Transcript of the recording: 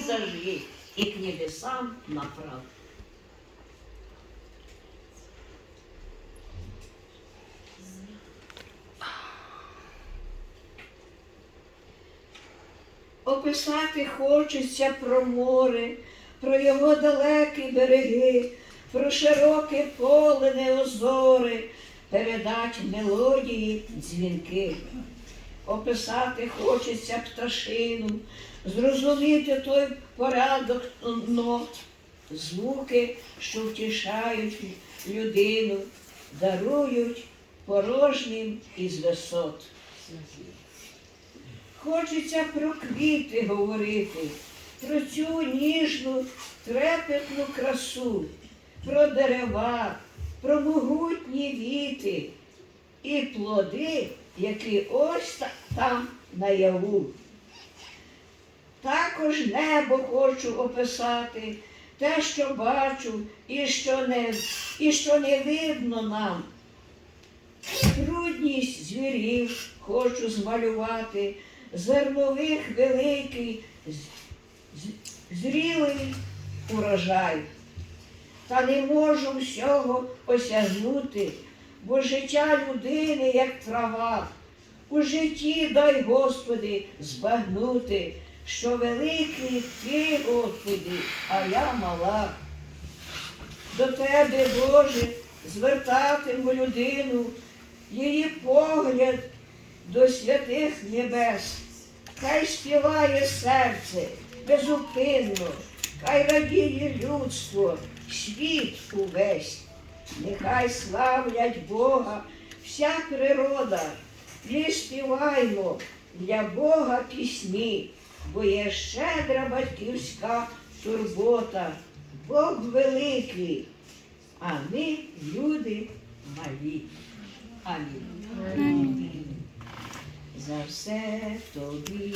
зажги и к небесам направь. Описати хочеться про море, про його далекі береги, про широке поле неозоре, передать мелодії дзвінки. Описати хочеться пташину, зрозуміти той порядок нот, звуки, що втішають людину, дарують порожнім із висот. Хочеться про квіти говорити, про цю ніжну, трепетну красу, про дерева, про могутні віти і плоди, які ось та- там наяву. Також небо хочу описати, те, що бачу і що не, і що не видно нам. Трудність звірів хочу змалювати, зернових великий, зрілий урожай. Та не можу всього осягнути, бо життя людини, як трава. У житті дай, Господи, збагнути, що великий Ти, Господи, а я мала. До Тебе, Боже, звертатиму людину, її погляд до святих небес. Хай співає серце безупинно, хай радіє людство, світ увесь. Нехай славлять Бога вся природа, і співаймо для Бога пісні, бо є щедра батьківська турбота, Бог великий, а ми люди малі. Амінь. За все тобі.